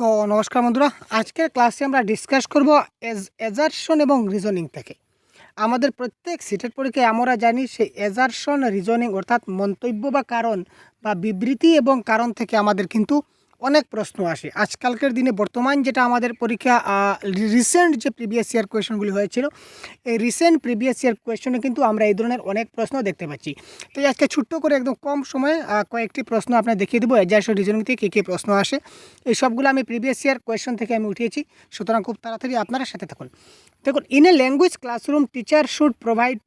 তো নমস্কার বন্ধুরা, আজকের ক্লাসে আমরা ডিসকাস করব এজ এজারশন এবং রিজনিং থেকে। আমাদের প্রত্যেক সিটের পরীক্ষায় আমরা জানি সেই এজারশন রিজনিং অর্থাৎ মন্তব্য বা কারণ বা বিবৃতি এবং কারণ থেকে আমাদের কিন্তু অনেক প্রশ্ন আসে। আজকালকার দিনে বর্তমান যেটা আমাদের পরীক্ষা রিসেন্ট যে প্রিভিয়াস ইয়ার কোয়েশনগুলি হয়েছিল, এই রিসেন্ট প্রিভিয়াস ইয়ার কোয়েশনে কিন্তু আমরা এই ধরনের অনেক প্রশ্ন দেখতে পাচ্ছি। তো আজকে ছোট্ট করে একদম কম সময়ে কয়েকটি প্রশ্ন আপনার দেখিয়ে দেবো। এজারশন রিজনিং থেকে কী কী প্রশ্ন আসে। এই সবগুলো আমি প্রিভিয়াস ইয়ার কোয়েশন থেকে আমি উঠিয়েছি। সুতরাং খুব তাড়াতাড়ি আপনারা সাথে থাকুন। দেখুন in a language classroom teacher should provide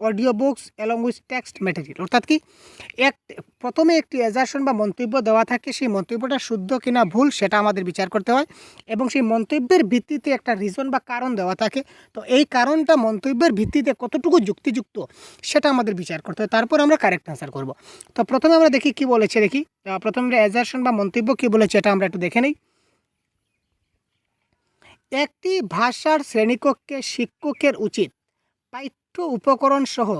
audio books along with text material অর্থাৎ কি, এক, প্রথমে একটি এজারশন বা মন্তব্য দেওয়া থাকে, সেই মন্তব্যটা শুদ্ধ কিনা ভুল সেটা আমাদের বিচার করতে হয় এবং সেই মন্তব্যের ভিত্তিতে একটা রিজন বা কারণ দেওয়া থাকে। তো এই কারণটা মন্তব্যের ভিত্তিতে কতটুকু যুক্তিযুক্ত সেটা আমাদের বিচার করতে হয়, তারপর আমরা কারেক্ট আনসার করব। তো প্রথমে আমরা দেখি কি বলেছে দেখি প্রথমে এজারশন বা মন্তব্য কি বলেছে এটা আমরা একটু দেখে নিই। একটি ভাষার শ্রেণীকক্ষে শিক্ষকের উচিত পাঠ্য উপকরণ সহ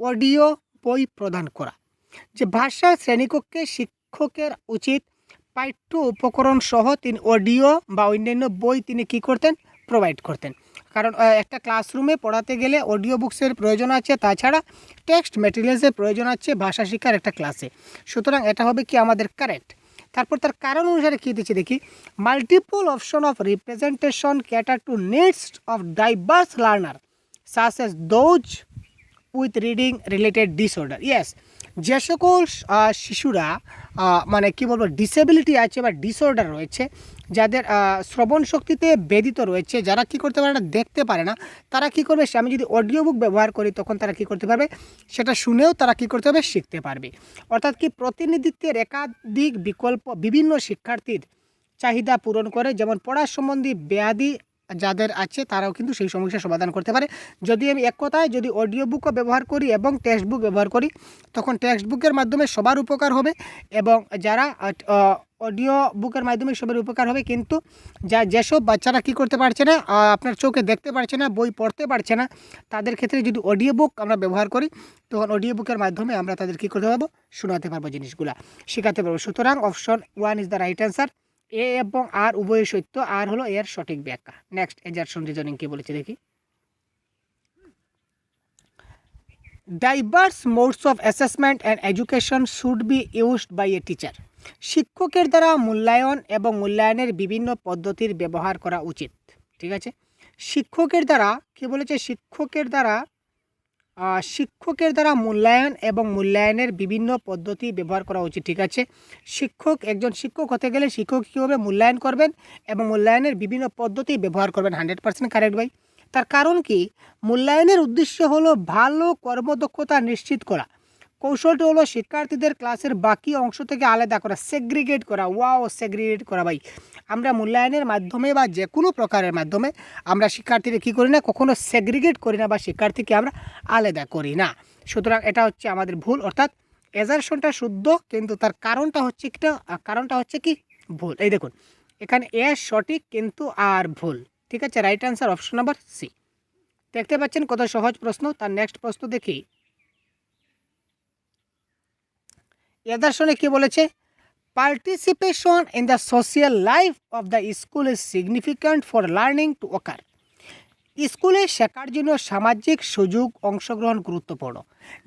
অডিও বই প্রদান করা। যে ভাষা শ্রেণীকক্ষে শিক্ষকের উচিত পাঠ্য উপকরণ সহ তিনি অডিও বা অন্যান্য বই তিনি কি করতেন? প্রোভাইড করতেন। কারণ একটা ক্লাসরুমে পড়াতে গেলে অডিও বুকসের প্রয়োজন আছে, তাছাড়া টেক্সট ম্যাটেরিয়ালসের প্রয়োজন আছে ভাষা শিক্ষার একটা ক্লাসে সুতরাং এটা হবে কি আমাদের কারেক্ট তারপর তার কারণ অনুসারে কী দিচ্ছে দেখি। Multiple option of representation cater to needs of diverse learner such as those with reading related disorder yes যে সকল শিশুরা মানে কি বলব ডিসেবিলিটি আছে বা ডিসঅর্ডার রয়েছে, যাদের শ্রবণ শক্তিতে বেদিত রয়েছে, যারা কি করতে পারে না, দেখতে পারে না, তারা কি করবে আমি যদি অডিও বুক ব্যবহার করি, তখন তারা কি করতে পারবে, সেটা শুনেও তারা কি করতে হবে শিখতে পারবে। অর্থাৎ কি প্রতিনিধিত্বের একাধিক বিকল্প বিভিন্ন শিক্ষার্থীর চাহিদা পূরণ করে, যেমন পড়ার সম্বন্ধী ব্যাধি যাদের আছে, তারাও কিন্তু সেই সমস্যার সমাধান করতে পারে। যদি আমি এক কথায় যদি অডিও বুকও ব্যবহার করি এবং টেক্সট বুক ব্যবহার করি, তখন টেক্সট বুকের মাধ্যমে সবার উপকার হবে এবং যারা অডিও বুকের মাধ্যমে সবার উপকার হবে কিন্তু যা, যেসব বাচ্চারা কি করতে পারছে না আপনার চোখে দেখতে পারছে না, বই পড়তে পারছে না, তাদের ক্ষেত্রে যদি অডিও বুক আমরা ব্যবহার করি, তখন অডিও বুকের মাধ্যমে আমরা তাদের কী করতে পারব? শোনাতে পারব জিনিসগুলা, শেখাতে পারব। সুতরাং option one is the right answer A এবং আর উভয় সত্য, আর হলো এর সঠিক ব্যাখ্যা। নেক্সট এজারশন রিজনিং কি বলেছে দেখি। Diverse modes of assessment and education should be used by a teacher শিক্ষকের দ্বারা মূল্যায়ন এবং মূল্যায়নের বিভিন্ন পদ্ধতির ব্যবহার করা উচিত। ঠিক আছে? শিক্ষকের দ্বারা, কি বলেছে? শিক্ষকের দ্বারা শিক্ষকের দ্বারা মূল্যায়ন এবং মূল্যায়নের বিভিন্ন পদ্ধতি ব্যবহার করা উচিত, ঠিক আছে? শিক্ষক, একজন শিক্ষক হতে গেলে শিক্ষক কীভাবে মূল্যায়ন করবেন এবং মূল্যায়নের বিভিন্ন পদ্ধতি ব্যবহার করবেন? হান্ড্রেড পার্সেন্ট কারেক্ট ভাই। তার কারণ কি? মূল্যায়নের উদ্দেশ্য হলো ভালো কর্মদক্ষতা নিশ্চিত করা। কৌশলটি হলো শিক্ষার্থীদের ক্লাসের বাকি অংশ থেকে আলাদা করা সেগ্রিগেট করা। ওয়াও সেগ্রিগেট করা ভাই। আমরা মূল্যায়নের মাধ্যমে বা যে কোনো প্রকারের মাধ্যমে আমরা শিক্ষার্থীদের কী করি না, কখনো সেগ্রিগেট করি না বা শিক্ষার্থীকে আমরা আলাদা করি না। সুতরাং এটা হচ্ছে আমাদের ভুল, অর্থাৎ এজারশনটা শুদ্ধ, কিন্তু তার কারণটা হচ্ছে কিটা কারণটা হচ্ছে কি? ভুল। এই দেখুন, এখানে এ সঠিক কিন্তু আর ভুল। ঠিক আছে right answer option number C দেখতে পাচ্ছেন কত সহজ প্রশ্ন। তার নেক্সট প্রশ্ন দেখি। এদার্শনে কি বলেছে? Participation in the social life of the school is significant for learning to occur স্কুলে শেখার জন্য সামাজিক সুযোগ অংশগ্রহণ গুরুত্বপূর্ণ।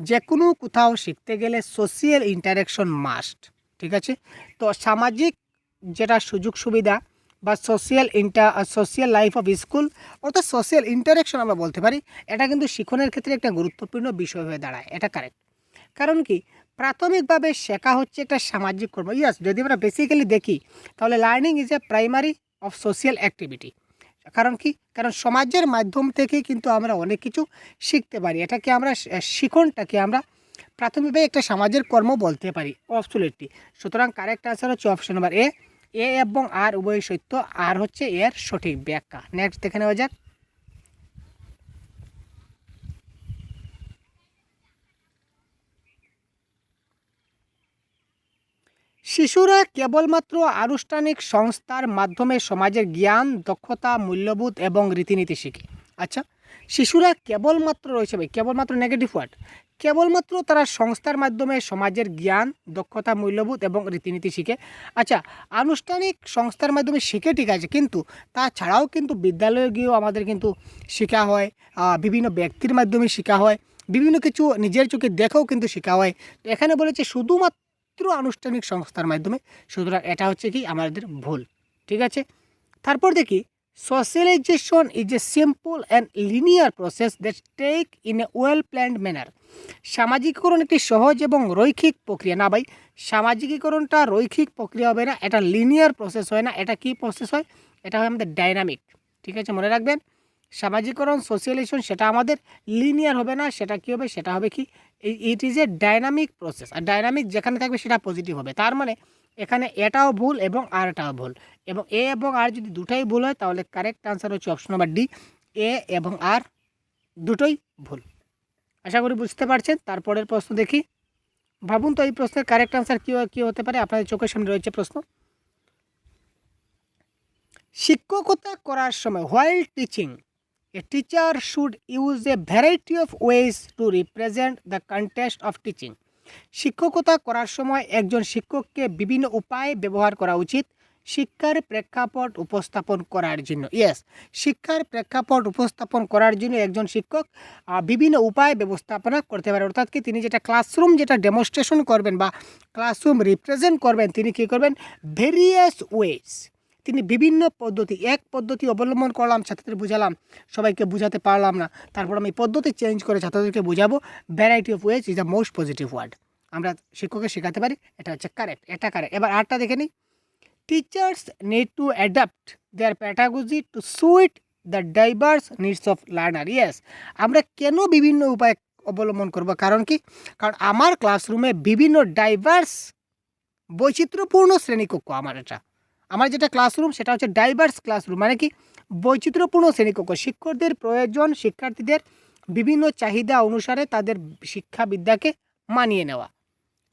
যে কোনো কোথাও শিখতে গেলে সোশিয়াল ইন্টারাকশন মাস্ট ঠিক আছে? তো সামাজিক যেটা সুযোগ সুবিধা বা social inter social life of school অর্থাৎ সোশিয়াল ইন্টারাকশন আমরা বলতে পারি, এটা কিন্তু শিক্ষণের ক্ষেত্রে একটা গুরুত্বপূর্ণ বিষয় হয়ে দাঁড়ায়। এটা কারেক্ট কারণ কি? প্রাথমিকভাবে শেখা হচ্ছে একটা সামাজিক কর্ম। ইয়াস যদি আমরা বেসিক্যালি দেখি, তাহলে learning is a primary of social activity কারণ কি? কারণ সমাজের মাধ্যম থেকে কিন্তু আমরা অনেক কিছু শিখতে পারি। এটাকে আমরা শিখনটাকে আমরা প্রাথমিকভাবে একটা সমাজের কর্ম বলতে পারি। অবসুলেটলি সুতরাং কারেক্ট আনসার হচ্ছে অপশন নাম্বার এ এ এবং আর উভয় সত্য। আর হচ্ছে এর সঠিক ব্যাখ্যা। নেক্সট দেখে নেওয়া যাক। শিশুরা কেবলমাত্র আনুষ্ঠানিক সংস্থার মাধ্যমে সমাজের জ্ঞান, দক্ষতা, মূল্যবোধ এবং রীতিনীতি শিখে। আচ্ছা শিশুরা কেবলমাত্র রয়েছে ভাই, কেবলমাত্র নেগেটিভ ওয়ার্ড কেবলমাত্র তারা সংস্থার মাধ্যমে সমাজের জ্ঞান, দক্ষতা, মূল্যবোধ এবং রীতিনীতি শিখে। আচ্ছা আনুষ্ঠানিক সংস্থার মাধ্যমে শিখে ঠিক আছে, কিন্তু তাছাড়াও কিন্তু বিদ্যালয়ে গিয়েও আমাদের কিন্তু শেখা হয় বিভিন্ন ব্যক্তির মাধ্যমে শেখা হয়, বিভিন্ন কিছু নিজের চোখে দেখেও কিন্তু শেখা হয়। তো এখানে বলেছে, শুধুমাত্র আনুষ্ঠানিক সংস্থার মাধ্যমে। সুতরাং এটা হচ্ছে কি? আমাদের ভুল। ঠিক আছে? তারপর দেখি socialization is a simple and linear process that take in a well planned manner সামাজিকীকরণ একটি সহজ এবং রৈখিক প্রক্রিয়া। না ভাই, সামাজিকীকরণটা রৈখিক প্রক্রিয়া হবে না, এটা লিনিয়ার প্রসেস হয় না। এটা কি প্রসেস হয়? এটা হয় আমাদের ডাইনামিক ঠিক আছে? মনে রাখবেন? সামাজিকরণ সোশিয়ালাইজেশন সেটা আমাদের লিনিয়ার হবে না, সেটা কি হবে? সেটা হবে কি? It is a dynamic process R dynamic যেখানে থাকবে সেটা পজিটিভ হবে। তার মানে এখানে এটাও ভুল এবং আর আরটাও ভুল। এবং এ এবং আর যদি দুটোই ভুল হয়, তাহলে কারেক্ট আনসার হচ্ছে অপশন নাম্বার ডি এ এবং আর দুটোই ভুল। আশা করি বুঝতে পারছেন। তারপরের প্রশ্ন দেখি। ভাবুন তো এই প্রশ্নের কারেক্ট আনসার কী কী হতে পারে? আপনাদের চোখের সামনে রয়েছে প্রশ্ন। শিক্ষকতা করার সময় while teaching a teacher should use a variety of ways to represent the contest of teaching শিক্ষকতা করার সময় একজন শিক্ষককে বিভিন্ন উপায়ে ব্যবহার করা উচিত। শিক্ষার প্রেক্ষাপট উপস্থাপন করার জন্য। ইয়েস শিক্ষার প্রেক্ষাপট উপস্থাপন করার জন্য একজন শিক্ষক বিভিন্ন উপায় ব্যবস্থাপনা করতে পারে। অর্থাৎ কি তিনি যেটা ক্লাসরুম যেটা ডেমনস্ট্রেশন করবেন বা ক্লাসরুম রিপ্রেজেন্ট করবেন, তিনি কী করবেন? ভেরিয়াস ওয়েজ তিনি বিভিন্ন পদ্ধতি, এক পদ্ধতি অবলম্বন করলাম, ছাত্রদের বুঝালাম, সবাইকে বুঝাতে পারলাম না। তারপর আমি পদ্ধতি চেঞ্জ করে ছাত্রদেরকে বুঝাবো variety of ways is the most positive word আমরা শিক্ষককে শেখাতে পারি, এটা হচ্ছে কারেক্ট এটা কারেক্ট এবার আরটা দেখে নিই। Teachers need to adapt their pedagogy to suit the diverse needs of learner yes আমরা কেন বিভিন্ন উপায় অবলম্বন করব? কারণ কি? কারণ আমার ক্লাসরুমে বিভিন্ন ডাইভার্স বৈচিত্র্যপূর্ণ শ্রেণীকক্ষ আমার এটা। আমার যেটা ক্লাসরুম সেটা হচ্ছে ডাইভার্স ক্লাসরুম মানে কি বৈচিত্র্যপূর্ণ শ্রেণীকক্ষ। শিক্ষকদের প্রয়োজন শিক্ষার্থীদের বিভিন্ন চাহিদা অনুসারে তাদের শিক্ষাবিদ্যাকে মানিয়ে নেওয়া।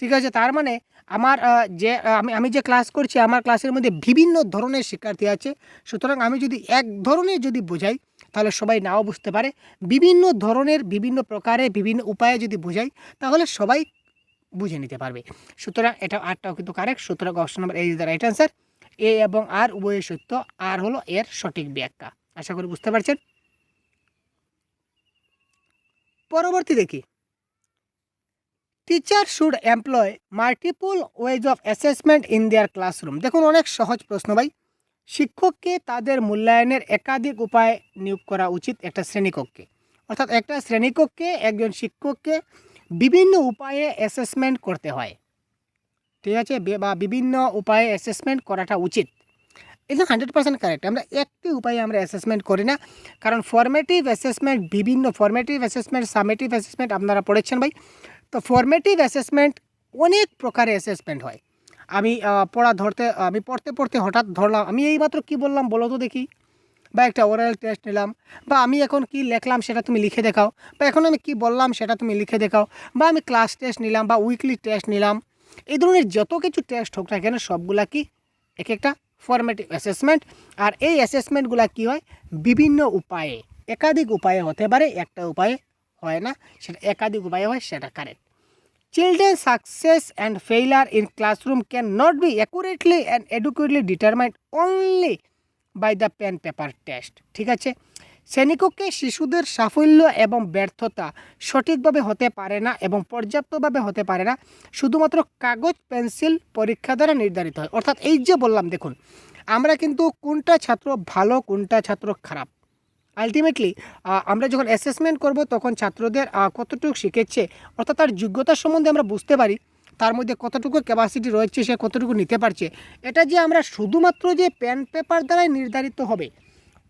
ঠিক আছে? তার মানে আমার যে আমি আমি যে ক্লাস করছি, আমার ক্লাসের মধ্যে বিভিন্ন ধরনের শিক্ষার্থী আছে। সুতরাং আমি যদি এক ধরনের যদি বোঝাই, তাহলে সবাই নাও বুঝতে পারে। বিভিন্ন ধরনের, বিভিন্ন প্রকারে, বিভিন্ন উপায়ে যদি বোঝাই, তাহলে সবাই বুঝে নিতে পারবে। সুতরাং এটা আটটাও কিন্তু কারেক্ট সুতরাং option number A is the right answer A এবং আর উভয় সত্য, আর হলো এর সঠিক ব্যাখ্যা। আশা করি বুঝতে পারছেন? পরবর্তী দেখি। Teacher should employ multiple ways of assessment in their classroom দেখুন, অনেক সহজ প্রশ্ন ভাই। শিক্ষককে তাদের মূল্যায়নের একাধিক উপায় নিয়োগ করা উচিত একটা শ্রেণীকক্ষে অর্থাৎ একটা শ্রেণীকক্ষে একজন শিক্ষককে বিভিন্ন উপায়ে অ্যাসেসমেন্ট করতে হয়। ঠিক আছে? বা বিভিন্ন উপায়ে অ্যাসেসমেন্ট করাটা উচিত। এটা হান্ড্রেড পার্সেন্ট কারেক্ট আমরা একটি উপায়ে আমরা অ্যাসেসমেন্ট করি না। কারণ ফর্মেটিভ অ্যাসেসমেন্ট বিভিন্ন ফর্মেটিভ অ্যাসেসমেন্ট সামেটিভ অ্যাসেসমেন্ট আপনারা পড়েছেন ভাই। তো ফর্মেটিভ অ্যাসেসমেন্ট অনেক প্রকারের অ্যাসেসমেন্ট হয়। আমি পড়া ধরতে, আমি পড়তে পড়তে হঠাৎ ধরলাম, আমি এইমাত্র কি বললাম বলো তো দেখি। বা একটা ওরাল টেস্ট নিলাম, বা আমি এখন কি লিখলাম সেটা তুমি লিখে দেখাও, বা এখন আমি কি বললাম সেটা তুমি লিখে দেখাও, বা আমি ক্লাস টেস্ট নিলাম, বা উইকলি টেস্ট নিলাম এই ধরনের যত কিছু টেস্ট হোক না কেন, সবগুলা কি এক একটা ফর্মেটিভ অ্যাসেসমেন্ট আর এই অ্যাসেসমেন্টগুলো কি হয়? বিভিন্ন উপায়ে, একাধিক উপায়ে হতে পারে, একটা উপায়ে হয় না, সেটা একাধিক উপায়ে হয়, সেটা correct children success and failure in classroom can not be accurately and adequately determined only by the pen paper test ঠিক আছে? শ্রেণীকক্ষে শিশুদের সাফল্য এবং ব্যর্থতা সঠিকভাবে হতে পারে না এবং পর্যাপ্তভাবে হতে পারে না। শুধুমাত্র কাগজ, পেন্সিল পরীক্ষা দ্বারা নির্ধারিত হয়। অর্থাৎ এই যে বললাম, দেখুন, আমরা কিন্তু কোনটা ছাত্র ভালো, কোনটা ছাত্র খারাপ। আলটিমেটলি আমরা যখন অ্যাসেসমেন্ট করব, তখন ছাত্রদের কতটুকু শিখেছে, অর্থাৎ তার যোগ্যতা সম্বন্ধে আমরা বুঝতে পারি, তার মধ্যে কতটুকু ক্যাপাসিটি রয়েছে, সে কতটুকু নিতে পারছে। এটা যে আমরা শুধুমাত্র যে পেন পেপার দ্বারাই নির্ধারিত হবে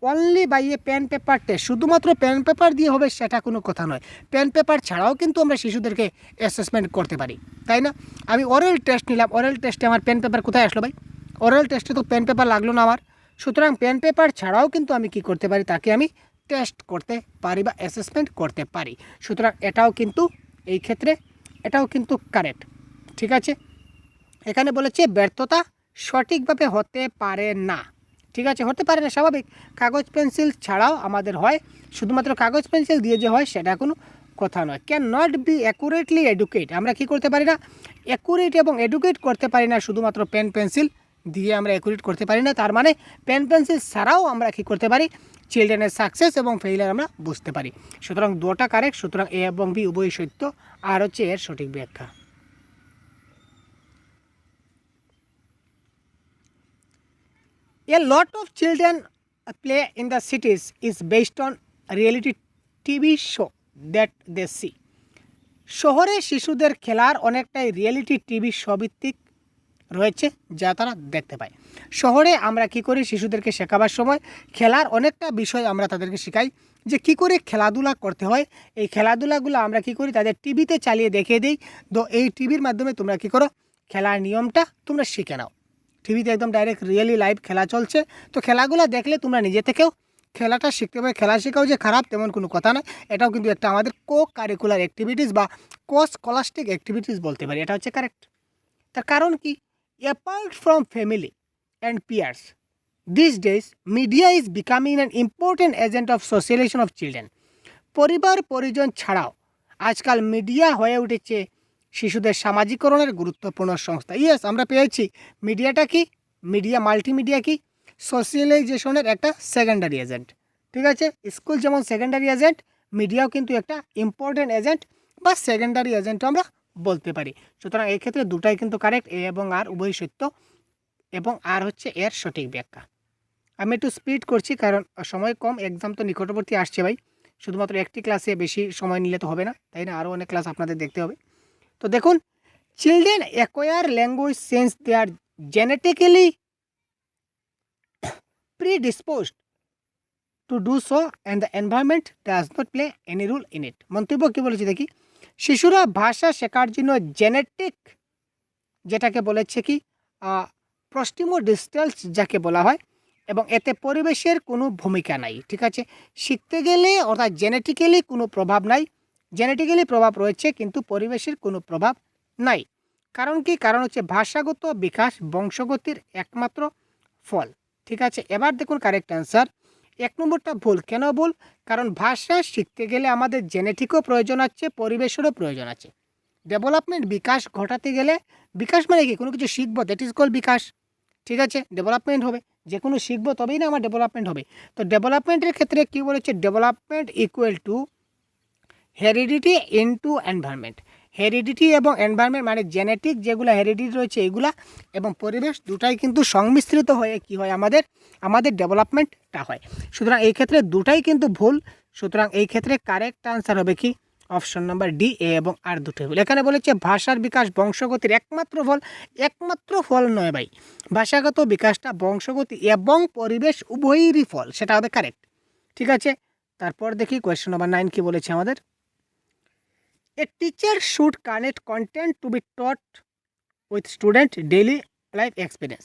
only by a pen paper test শুধুমাত্র পেন পেপার দিয়ে হবে সেটা কোনো কথা নয়। পেন পেপার ছাড়াও কিন্তু আমরা শিশুদেরকে অ্যাসেসমেন্ট করতে পারি। তাই না? আমি অরেল টেস্ট নিলাম। অরেল টেস্টে আমার পেন পেপার কোথায় আসলো ভাই? অরেল টেস্টে তো পেন পেপার লাগল না আমার। সুতরাং পেন পেপার ছাড়াও কিন্তু আমি কি করতে পারি? তাকে আমি টেস্ট করতে পারি বা অ্যাসেসমেন্ট করতে পারি। সুতরাং এটাও কিন্তু এই ক্ষেত্রে, এটাও কিন্তু কারেক্ট ঠিক আছে? এখানে বলেছে ব্যর্থতা সঠিকভাবে হতে পারে না। ঠিক আছে? হতে পারে না, স্বাভাবিক। কাগজ, পেন্সিল ছাড়াও আমাদের হয়। শুধুমাত্র কাগজ, পেন্সিল দিয়ে যে হয়, সেটা কোনো কথা নয়। Can not be accurately adequate আমরা কি করতে পারি না? অ্যাকুরেট এবং এডুকেট করতে পারি না, শুধুমাত্র পেন পেন্সিল দিয়ে আমরা অ্যাকুরেট করতে পারি না। তার মানে পেন পেন্সিল ছাড়াও আমরা কি করতে পারি? চিলড্রেনের সাকসেস এবং ফেইলার আমরা বুঝতে পারি। সুতরাং দুটা কারেক্ট সুতরাং এ এবং বি উভয় সত্য। আর হচ্ছে এর সঠিক ব্যাখ্যা। A lot of children play in the cities is based on reality TV show that they see. শহরে শিশুদের খেলার অনেকটাই রিয়েলিটি টিভি শো ভিত্তিক রয়েছে যা তারা দেখতে পায়। শহরে আমরা কি করি শিশুদেরকে শেখাবার সময়? খেলার অনেকটা বিষয় আমরা তাদেরকে শেখাই যে কি করে খেলাধুলা করতে হয়। এই খেলাধুলাগুলো আমরা কি করি? তাদের টিভিতে চালিয়ে দেখিয়ে দিই। তো এই টিভির মাধ্যমে তোমরা কি করো? খেলার নিয়মটা তোমরা শিখে নাও। টিভিতে একদম ডাইরেক্ট রিয়েলি লাইভ খেলা চলছে। তো খেলাগুলো দেখলে তোমরা নিজে থেকেও খেলাটা শিখতে পারে খেলা শেখাও যে খারাপ তেমন কোনো কথা নয়। এটাও কিন্তু একটা আমাদের কো কারিকুলার অ্যাক্টিভিটিস বা কো স্কলাস্টিক অ্যাক্টিভিটিস বলতে পারি। এটা হচ্ছে কারেক্ট তার কারণ কি? Apart from family and peers these days media is becoming an important agent of socialization of children পরিবার পরিজন ছাড়াও আজকাল মিডিয়া হয়ে উঠেছে। শিশুদের সামাজিকরণের গুরুত্বপূর্ণ সংস্থা। ইয়েস আমরা পেয়েছি। মিডিয়াটা কি? মিডিয়া, মাল্টিমিডিয়া কি? সোশ্যালাইজেশনের একটা সেকেন্ডারি এজেন্ট ঠিক আছে? স্কুল যেমন সেকেন্ডারি এজেন্ট মিডিয়াও কিন্তু একটা ইম্পর্টেন্ট এজেন্ট বা সেকেন্ডারি এজেন্টও আমরা বলতে পারি। সুতরাং এই ক্ষেত্রে দুটাই কিন্তু কারেক্ট এ এবং আর উভয় সত্য এবং আর হচ্ছে এর সঠিক ব্যাখ্যা। আমি একটু স্পিড করছি কারণ সময় কম এক্সাম তো নিকটবর্তী আসছে ভাই। শুধুমাত্র একটি ক্লাসে বেশি সময় নিলে তো হবে না, তাই না? আরও অনেক ক্লাস আপনাদের দেখতে হবে। তো দেখুন children acquire language since they are genetically predisposed to do so and the environment does not play any role in it. মন্তব্য কী বলেছে দেখি? শিশুরা ভাষা শেখার জন্য জেনেটিক যেটাকে বলেছে কি প্রস্টিমো ডিস্টেলস যাকে বলা হয়, এবং এতে পরিবেশের কোনো ভূমিকা নাই, ঠিক আছে? শিখতে গেলে অর্থাৎ জেনেটিক্যালি কোনো প্রভাব নাই জেনেটিক্যালি প্রভাব রয়েছে, কিন্তু পরিবেশের কোনো প্রভাব নাই। কারণ কি? কারণ হচ্ছে ভাষাগত বিকাশ বংশগতির একমাত্র ফল। ঠিক আছে? এবার দেখুন কারেক্ট অ্যান্সার এক নম্বরটা ভুল। কেন ভুল? কারণ ভাষা শিখতে গেলে আমাদের জেনেটিকও প্রয়োজন আছে, পরিবেশেরও প্রয়োজন আছে। ডেভেলপমেন্ট বিকাশ ঘটাতে গেলে, বিকাশ মানে কি? কোনো কিছু শিখব দ্যাট ইজ কল বিকাশ। ঠিক আছে? ডেভেলপমেন্ট হবে। যে কোনো শিখব, তবেই না আমার ডেভেলপমেন্ট হবে। তো ডেভেলপমেন্টের ক্ষেত্রে কী বলেছে? Development equal to heredity into environment heredity এবং এনভায়রনমেন্ট মানে জেনেটিক যেগুলো হেরিডিটি রয়েছে এগুলা এবং পরিবেশ দুটাই কিন্তু সংমিশ্রিত হয়ে কি হয় আমাদের আমাদের ডেভেলপমেন্টটা হয়। সুতরাং এই ক্ষেত্রে দুটাই কিন্তু ভুল। সুতরাং এই ক্ষেত্রে কারেক্ট আনসার হবে কি? অপশন নাম্বার ডি এ এবং আর দুটোই ভুল। এখানে বলেছে ভাষার বিকাশ বংশগতির একমাত্র ফল একমাত্র ফল নয় ভাই। ভাষাগত বিকাশটা বংশগতি এবং পরিবেশ উভয়েরই ফল, সেটা হবে কারেক্ট ঠিক আছে? তারপর দেখি কোয়েশ্চেন নাম্বার নাইন কি বলেছে আমাদের? A teacher should connect content to be taught with student daily life experience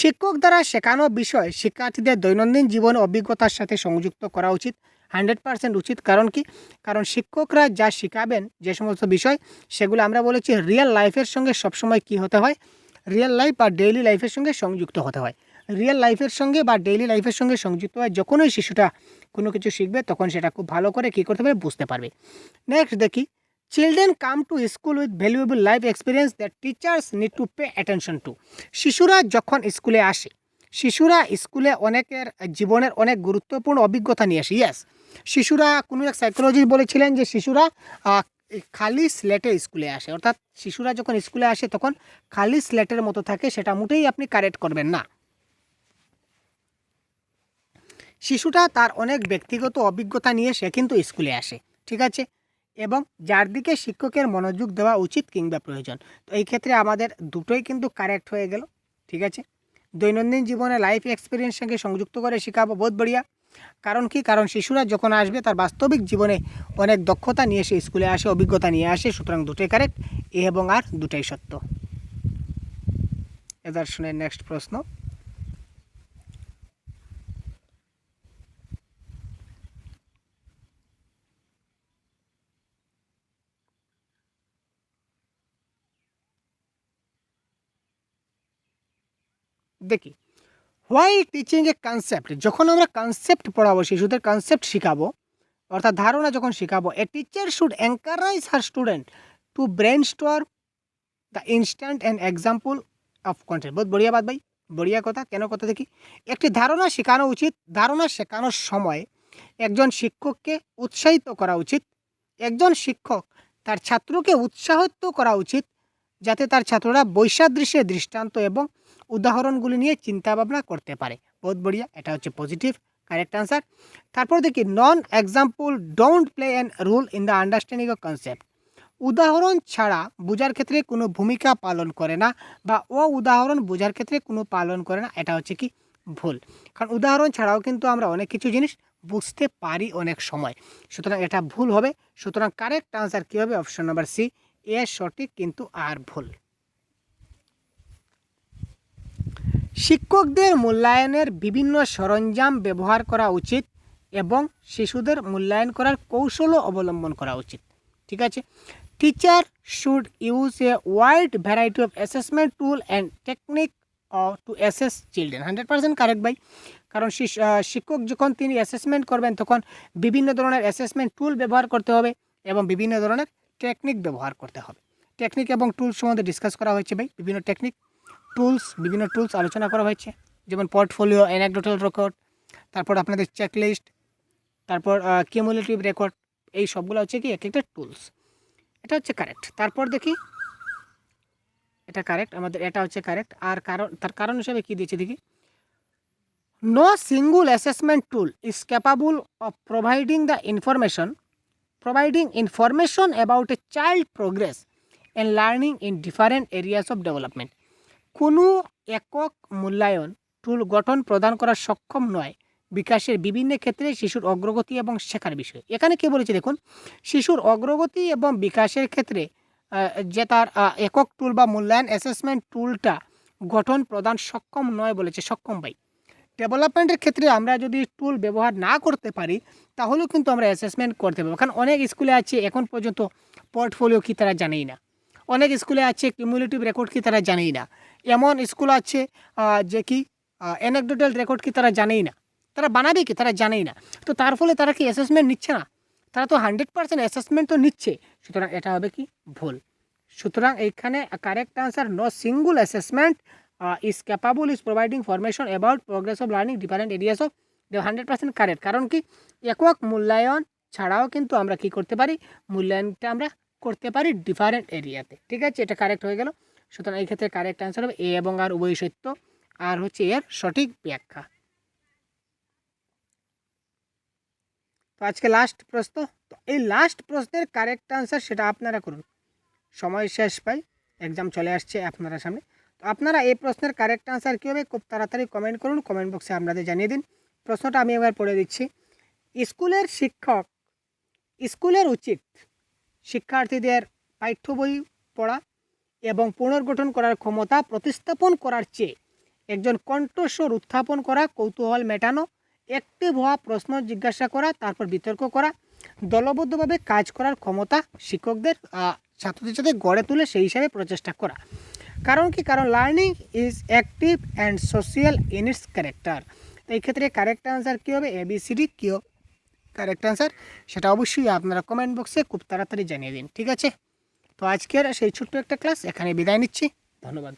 শিক্ষক দ্বারা শেখানো বিষয় শিক্ষার্থীদের দৈনন্দিন জীবন অভিজ্ঞতার সাথে সংযুক্ত করা উচিত। হান্ড্রেড পার্সেন্ট উচিত কারণ কি? কারণ শিক্ষকরা যা শেখাবেন, যে সমস্ত বিষয়, সেগুলো আমরা বলেছি রিয়েল লাইফের সঙ্গে সবসময় কি হতে হয়? রিয়েল লাইফ বা ডেইলি লাইফের সঙ্গে সংযুক্ত হতে হয়। রিয়েল লাইফের সঙ্গে বা ডেইলি লাইফের সঙ্গে সংযুক্ত হয় যখনই শিশুটা কোনো কিছু শিখবে, তখন সেটা খুব ভালো করে কী করতে পারবে? বুঝতে পারবে। নেক্সট দেখি children come to school with valuable life experience that teachers need to pay attention to শিশুরা যখন স্কুলে আসে, শিশুরা স্কুলে অনেকের জীবনের অনেক গুরুত্বপূর্ণ অভিজ্ঞতা নিয়ে আসে ইয়াস শিশুরা কোনো এক সাইকোলজি বলেছিলেন যে শিশুরা খালি স্লেটে স্কুলে আসে। অর্থাৎ শিশুরা যখন স্কুলে আসে, তখন খালি স্লেটের মতো থাকে, সেটা মোটেই আপনি কারেক্ট করবেন না। শিশুটা তার অনেক ব্যক্তিগত অভিজ্ঞতা নিয়ে সে কিন্তু স্কুলে আসে, ঠিক আছে? এবং যার দিকে শিক্ষকের মনোযোগ দেওয়া উচিত কিংবা প্রয়োজন। তো এই ক্ষেত্রে আমাদের দুটোই কিন্তু কারেক্ট হয়ে গেল, ঠিক আছে? দৈনন্দিন জীবনে লাইফ এক্সপিরিয়েন্স সঙ্গে সংযুক্ত করে শেখাবো বহুত বড়িয়া। কারণ কি? কারণ শিশুরা যখন আসবে, তার বাস্তবিক জীবনে অনেক দক্ষতা নিয়ে এসে স্কুলে আসে, অভিজ্ঞতা নিয়ে আসে, সুতরাং দুটোই কারেক্ট এ এবং আর দুটাই সত্য। এবার শুনে নেক্সট প্রশ্ন। দেখি। হোয়াই টিচিং এ কনসেপ্ট যখন আমরা কনসেপ্ট পড়াবো, শিশুদের কনসেপ্ট শেখাবো, অর্থাৎ ধারণা যখন শেখাবো a teacher should encourage her student to brainstorm the instant and example of content বহুত বড়িয়া বাদ ভাই, বড়িয়া কথা, কেন কথা দেখি? একটি ধারণা শেখানো উচিত, ধারণা শেখানোর সময় একজন শিক্ষককে উৎসাহিত করা উচিত, একজন শিক্ষক তার ছাত্রকে উৎসাহিত করা উচিত যাতে তার ছাত্ররা বৈসাদৃশ্যের দৃষ্টান্ত এবং উদাহরণগুলি নিয়ে চিন্তা ভাবনা করতে পারে। বহুত বড়িয়া, এটা হচ্ছে পজিটিভ কারেক্ট আনসার তারপর দেখি non example don't play an role in the understanding of concept উদাহরণ ছাড়া বোঝার ক্ষেত্রে কোনো ভূমিকা পালন করে না বা ও উদাহরণ বোঝার ক্ষেত্রে কোনো পালন করে না, এটা হচ্ছে কি? ভুল। কারণ উদাহরণ ছাড়াও কিন্তু আমরা অনেক কিছু জিনিস বুঝতে পারি অনেক সময়। সুতরাং এটা ভুল হবে। সুতরাং কারেক্ট আনসার কী হবে? অপশন নাম্বার সি এ সঠিক কিন্তু আর ভুল। শিক্ষকদের মূল্যায়নের বিভিন্ন সরঞ্জাম ব্যবহার করা উচিত এবং শিশুদের মূল্যায়ন করার কৌশলও অবলম্বন করা উচিত। ঠিক আছে? Teacher should use a wide variety of assessment tool and technique to assess children hundred percent correct ভাই। কারণ শিক্ষক যখন তিনি অ্যাসেসমেন্ট করবেন, তখন বিভিন্ন ধরনের অ্যাসেসমেন্ট টুল ব্যবহার করতে হবে এবং বিভিন্ন ধরনের টেকনিক ব্যবহার করতে হবে। টেকনিক এবং টুলস সম্বন্ধে ডিসকাস করা হয়েছে ভাই, বিভিন্ন টেকনিক টুলস বিভিন্ন টুলস আলোচনা করা হয়েছে। যেমন পোর্টফোলিও অ্যানাকডোটাল রেকর্ড তারপর আপনাদের চেকলিস্ট তারপর কিউমুলেটিভ রেকর্ড এই সবগুলো হচ্ছে কি এক একটা টুলস এটা হচ্ছে কারেক্ট তারপর দেখি, এটা কারেক্ট আমাদের, এটা হচ্ছে কারেক্ট আর কারণ, তার কারণ হিসাবে কি দিয়েছে দেখি? No single assessment tool is capable of providing the information providing information about a child progress and learning in different areas of development কোনো একক মূল্যায়ন টুল গঠন প্রদান করা সক্ষম নয় বিকাশের বিভিন্ন ক্ষেত্রে শিশুর অগ্রগতি এবং শেখার বিষয়। এখানে কে বলেছে দেখুন, শিশুর অগ্রগতি এবং বিকাশের ক্ষেত্রে যে তার একক টুল বা মূল্যায়ন অ্যাসেসমেন্ট টুলটা গঠন প্রদান সক্ষম নয় বলেছে, সক্ষম ভাই। ডেভেলপমেন্টের ক্ষেত্রে আমরা যদি টুল ব্যবহার না করতে পারি, তাহলেও কিন্তু আমরা অ্যাসেসমেন্ট করতে পারব। কারণ অনেক স্কুলে আছে, এখন পর্যন্ত পোর্টফোলিও কি তারা জানেই না। অনেক স্কুলে আছে কিউমুলেটিভ রেকর্ড কি তারা জানেই না। এমন স্কুল আছে যে কি অ্যানেকডোটাল রেকর্ড কি তারা জানেই না। তারা বানাবে কি? তারা জানেই না। তো তার ফলে তারা কি অ্যাসেসমেন্ট নিচ্ছে না? তারা তো হান্ড্রেড পার্সেন্ট অ্যাসেসমেন্ট তো নিচ্ছে। সুতরাং এটা হবে কি? ভুল। সুতরাং এইখানে correct answer no single assessment is capable is providing formation about progress of learning different areas of hundred percent correct কারণ কি একক মূল্যায়ন ছাড়াও কিন্তু আমরা কি করতে পারি মূল্যায়নটা আমরা করতে পারি ডিফারেন্ট এরিয়াতে ঠিক আছে এটা কারেক্ট হয়ে গেল সুতরাং এই ক্ষেত্রে কারেক্ট আনসার হবে এ এবং আর উভয় সত্য আর হচ্ছে এর সঠিক ব্যাখ্যা তো আজকে লাস্ট প্রশ্ন। তো এই লাস্ট প্রশ্নের কারেক্ট আনসার সেটা আপনারা করুন। সময় শেষ পাই। এক্সাম চলে আসছে আপনারা সামনে। আপনারা এই প্রশ্নের কারেক্ট আনসার কী হবে খুব তাড়াতাড়ি কমেন্ট করুন কমেন্ট বক্সে আপনাদের জানিয়ে দিন। প্রশ্নটা আমি এবার পড়ে দিচ্ছি। স্কুলের শিক্ষক, স্কুলের উচিত শিক্ষার্থীদের পাঠ্য বই পড়া এবং পুনর্গঠন করার ক্ষমতা প্রতিস্থাপন করার চেয়ে একজন কণ্ঠস্বর উত্থাপন করা, কৌতূহল মেটানো অ্যাক্টিভ হওয়া, প্রশ্ন জিজ্ঞাসা করা, তারপর বিতর্ক করা, দলবদ্ধভাবে কাজ করার ক্ষমতা শিক্ষকদের ছাত্রদের সাথে গড়ে তুলে সেই হিসাবে প্রচেষ্টা করা। কারণ কি? কারণ learning is active and social in its character তো এই ক্ষেত্রে কারেক্ট আনসার কী হবে? এবিসিডি কী কারেক্ট আনসার সেটা অবশ্যই আপনারা কমেন্ট বক্সে খুব তাড়াতাড়ি জানিয়ে দিন, ঠিক আছে? তো আজকের সেই ছোট্ট একটা ক্লাস এখানে বিদায় নিচ্ছি। ধন্যবাদ।